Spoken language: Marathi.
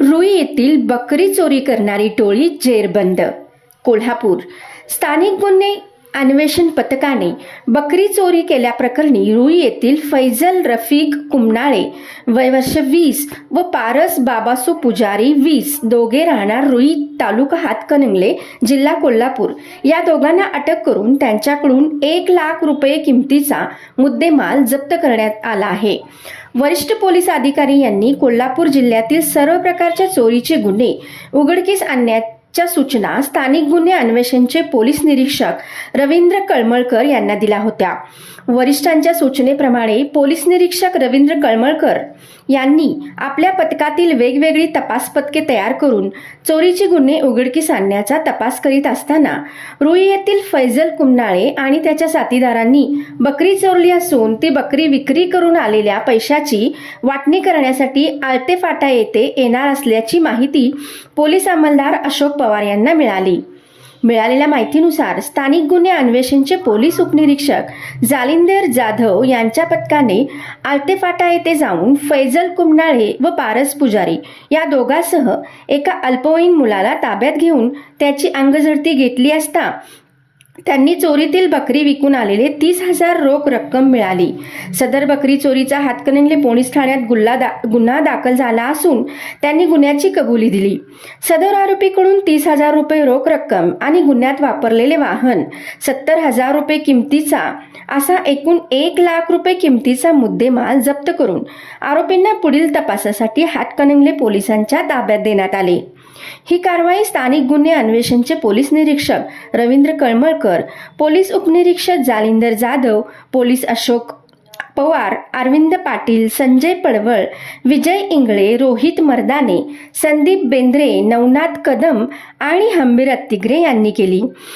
रुई येथील बकरी चोरी करणारी टोळी जेरबंद. कोल्हापूर. स्थानिक गुन्हे अन्वेषण पथकाने बकरी चोरी केल्याप्रकरणी रुई येथील फैजल रफीक कुमनाळे वय वर्ष वीस व पारस बाबासो पुजारी वीस दोघे राहणार रुई तालुका हातकणंगले जिल्हा कोल्हापूर. या दोघांना अटक करून त्यांच्याकडून एक लाख रुपये किमतीचा मुद्देमाल जप्त करण्यात आला आहे. वरिष्ठ पोलीस अधिकारी यांनी कोल्हापूर जिल्ह्यातील सर्व प्रकारच्या चोरीचे गुन्हे उघडकीस आणण्यात च्या सूचना स्थानिक गुन्हे अन्वेषणचे पोलीस निरीक्षक रवींद्र कळमळकर यांना दिल्या होत्या. वरिष्ठांच्या सूचनेप्रमाणे पोलीस निरीक्षक रवींद्र कळमळकर यांनी आपल्या पथकातील वेगवेगळी तपास पथके तयार करून चोरीचे गुन्हे उघडकीस आणण्याचा तपास करीत असताना रुई येथील फैजल कुमनाळे आणि त्याच्या साथीदारांनी बकरी चोरली असून ती बकरी विक्री करून आलेल्या पैशाची वाटणी करण्यासाठी आळते फाटा येथे येणार असल्याची माहिती पोलीस अंमलदार अशोक पवार यांना मिळाली. मिळालेल्या माहितीनुसार स्थानिक गुन्हे अन्वेषणचे पोलीस उपनिरीक्षक जालिंदर जाधव यांच्या पथकाने आलतेफाटा येथे जाऊन फैजल कुमनाळे व पारस पुजारी या दोघांसह एका अल्पवयीन मुलाला ताब्यात घेऊन त्याची अंगझडती घेतली असता त्यांनी चोरीतील बकरी विकून आलेले तीस हजार रोख रक्कम मिळाली. सदर बकरी चोरीचा हातकणंगले पोलीस ठाण्यात गुल्हा दा गुन्हा दाखल झाला असून त्यांनी गुन्ह्याची कबुली दिली. सदर आरोपीकडून तीस हजार रुपये रोख रक्कम आणि गुन्ह्यात वापरलेले वाहन सत्तर हजार रुपये किमतीचा असा एकूण एक लाख रुपये किमतीचा मुद्देमाल जप्त करून आरोपींना पुढील तपासासाठी हातकणंगले पोलिसांच्या ताब्यात देण्यात आले. ही कारवाई स्थानिक गुन्हे अन्वेषणचे पोलीस निरीक्षक रवींद्र कळमळकर पोलीस उपनिरीक्षक जालिंदर जाधव पोलीस अशोक पवार अरविंद पाटील संजय पडवळ विजय इंगळे रोहित मर्दाने संदीप बेंद्रे नवनाथ कदम आणि हंबीर अत्तिग्रे यांनी केली.